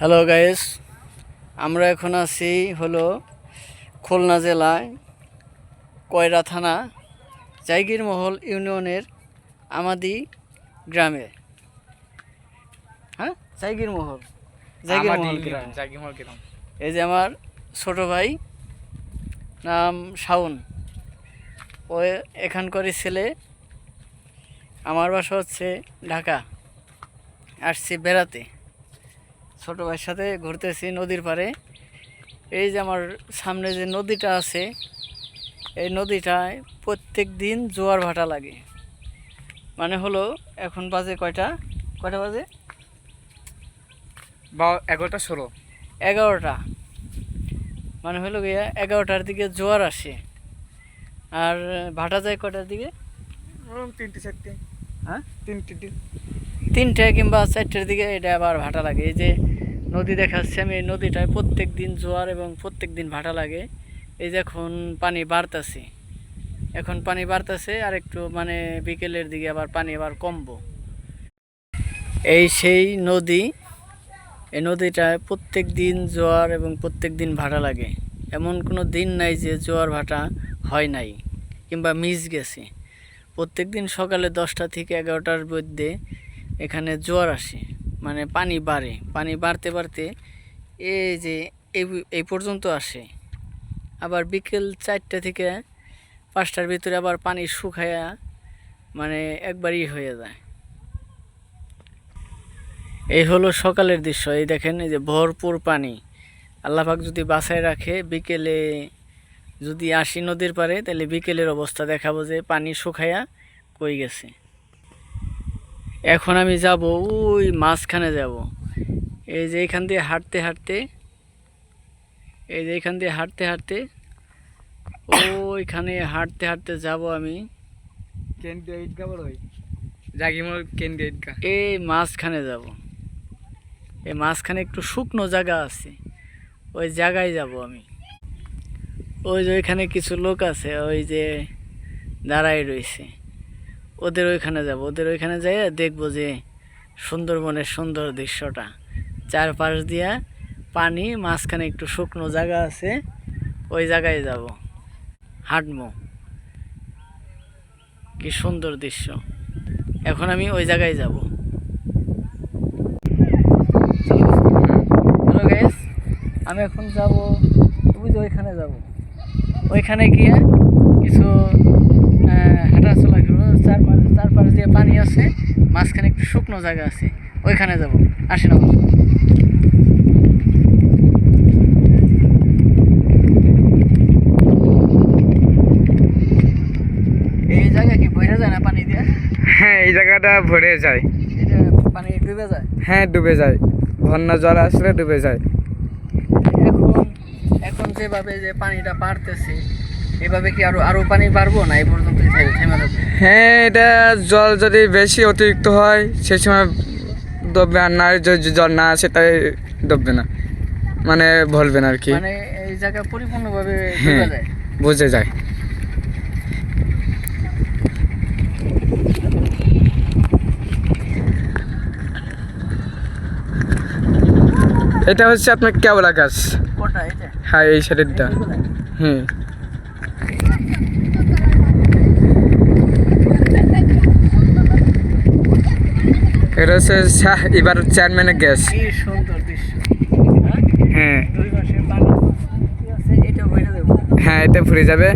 Hello guys আমরা এখন আছি হলো খুলনা জেলায় কয়রা থানা জাইগির মহল ইউনিয়নের আমাদি গ্রামে। হ্যাঁ? জাইগিরমহল জাইগিরমহল গ্রাম জাগিমহল গ্রাম। এই যে আমার ছোট ভাই নাম শাওন। ও এখানকারই ছেলে। আমার বাসা হচ্ছে ঢাকা আসছি বেড়াতে। ছোট ভাইয়ের সাথে ঘুরতেছি নদীর পাড়ে। এই যে আমার সামনে যে নদীটা আছে এই নদীটায় প্রত্যেক দিন জোয়ার ভাটা লাগে। মানে হলো এখন বাজে কয়টা? কয়টা বাজে? বা এগারোটা ষোলো। এগারোটা। মানে হলো গিয়া এগারোটার দিকে জোয়ার আসে। আর ভাটা যায় কয়টার দিকে? তিনটে চারটে। হ্যাঁ? তিনটে। তিনটে কিংবা চারটের দিকে এটা আবার ভাটা লাগে। এই যে নদী দেখাচ্ছে। আমি এই নদীটায় প্রত্যেক দিন জোয়ার এবং প্রত্যেক দিন ভাটা লাগে। এই যে এখন পানি বাড়তাছে। এখন পানি বাড়তাছে আর একটু মানে বিকেলের দিকে আবার পানি আবার কমবো। এই সেই নদী, এই নদীটায় প্রত্যেক দিন জোয়ার এবং প্রত্যেক দিন ভাটা লাগে। এমন কোনো দিন নাই যে জোয়ার ভাটা হয় নাই কিংবা মিস গেছে। প্রত্যেক দিন সকালে দশটা থেকে এগারোটার মধ্যে এখানে জোয়ার আসে। মানে পানি বাড়ে, পানি বাড়তে বাড়তে এই যে এই পর্যন্ত আসে। আবার বিকেল চারটে থেকে পাঁচটার ভিতরে আবার পানি শুকায়া মানে একবারই হয়ে যায়। এই হলো সকালের দৃশ্য। এই দেখেন, এই যে ভরপুর পানি। আল্লাপাক যদি বাসায় রাখে, বিকেলে যদি আসি নদীর পারে তাহলে বিকেলের অবস্থা দেখাবো যে পানি শুকায়া কই গেছে। এখন আমি যাব ওই মাঝখানে যাব। এই যে এখান দিয়ে হাঁটতে হাঁটতে এই যে এখান দিয়ে হাঁটতে হাঁটতে ওইখানে হাঁটতে হাঁটতে যাব আমি। এই মাঝখানে যাব। এই মাঝখানে একটু শুকনো জায়গা আছে। ওই জায়গায় যাব আমি। ওই যে ওইখানে কিছু লোক আছে ওই যে দাঁড়াই রয়েছে। ওদের ওইখানে যাব। ওদের ওইখানে যাই দেখব যে সুন্দরবনের সুন্দর দৃশ্যটা। চারপাশ দিয়া পানি, মাঝখানে একটু শুকনো জায়গা আছে, ওই জায়গায় যাব। হাঁটবো। কি সুন্দর দৃশ্য। এখন আমি ওই জায়গায় যাব। আমি এখন যাব বুঝি ওইখানে যাব। ওইখানে গিয়ে কিছু আহ, হাঁটাচলা করব চারপাশ চারপাশ দিয়ে পানি আছে মাঝখানে একটু শুকনো জায়গা আছে ওইখানে যাব। আসেন আমার এই জায়গা কি বইরা যায় না পানি দিয়ে? হ্যাঁ এই জায়গাটা ভরে যায়। এটা পানি ডুবে যায়? হ্যাঁ ডুবে যায়। বন্যা জল আসলে ডুবে যায়। এখন এখন যেভাবে যে পানিটা বাড়তেছে এভাবে কি আরও আরও পানি বাড়বো না এই পর্যন্ত হ্যাঁ এটা জল যদি বেশি অতিরিক্ত হয় সেই সময় ডুববে আর না যদি জল না আসে তাই ডুববে না। মানে ভরবে না আর কি। মানে এই জায়গা পরিপূর্ণভাবে হ্যাঁ যায়। বুঝে যায়। এটা হচ্ছে আপনার কেওড়া গাছ। হ্যাঁ এই সাইডেরটা? হুম এটা হচ্ছে শাহ এবার চেয়ারম্যানের গ্যাস সুন্দর দৃশ্য। হ্যাঁ? হ্যাঁ এটা হ্যাঁ ফুরে যাবে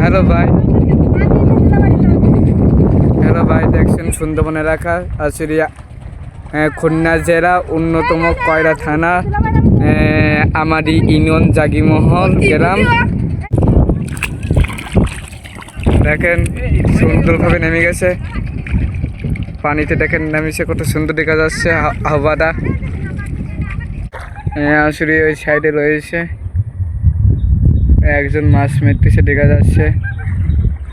হ্যালো ভাই। হ্যালো ভাই দেখছেন সুন্দরবন এলাকা আসলে খুলনা জেলা অন্যতম কয়রা থানা আহ, আমারই ইউনিয়ন জাগিমহল গ্রাম। দেখেন সুন্দরভাবে নেমে গেছে। পানিতে দেখেন নেমেছে কত সুন্দর দেখা যাচ্ছে হাওয়াটা। আসলে ওই সাইডে রয়েছে। একজন মাছ মেরতেছে দেখা যাচ্ছে।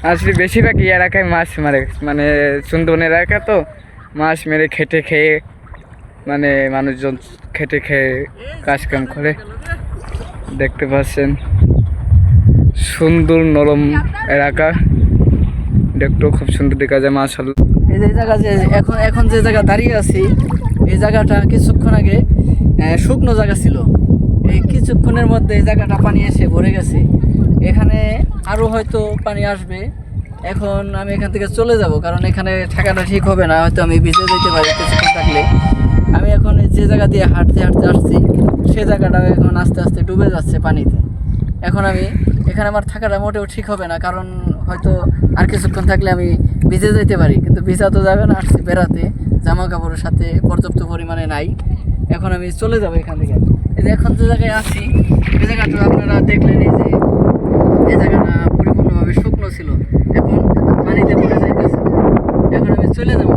আসলে বেশিরভাগ এলাকায় মাছ মারে মানে সুন্দরবন এলাকা তো মাছ মেরে খেটে খেয়ে মানে মানুষজন খেটে খেয়ে কাজকাম করে। দেখতে পাচ্ছেন, সুন্দর নরম এলাকা। দেখতেও খুব সুন্দর দেখা যায় মাশাল্লাহ এই যে জায়গা যে এখন এখন যে জায়গা দাঁড়িয়ে আছি, এই জায়গাটা কিছুক্ষণ আগে শুকনো জায়গা ছিল। এই কিছুক্ষণের মধ্যে এই জায়গাটা পানি এসে ভরে গেছে। এখানে আরও হয়তো পানি আসবে। এখন আমি এখান থেকে চলে যাব, কারণ এখানে থাকাটা ঠিক হবে না। হয়তো আমি ভিজে যেতে পারি কিছুক্ষণ থাকলে। আমি এখন যে জায়গা দিয়ে হাঁটতে হাঁটতে আসছি, সে জায়গাটা এখন আস্তে আস্তে ডুবে যাচ্ছে পানিতে। এখন আমি, এখানে আমার থাকাটা মোটেও ঠিক হবে না, কারণ হয়তো আর কিছুক্ষণ থাকলে আমি ভিজে যেতে পারি। কিন্তু ভিজা তো যাবে না, আসছি বেড়াতে জামা কাপড়ের সাথে পর্যাপ্ত পরিমাণে নাই। এখন আমি চলে যাব এখান থেকে। এই যে এখন যে জায়গায় আছি, এই জায়গাটা আপনারা দেখলেন এই যে, এই জায়গাটা পরিপূর্ণভাবে শুকনো ছিল। এখন পানিতে পড়ে যাইতেছে। এখন আমি চলে যাব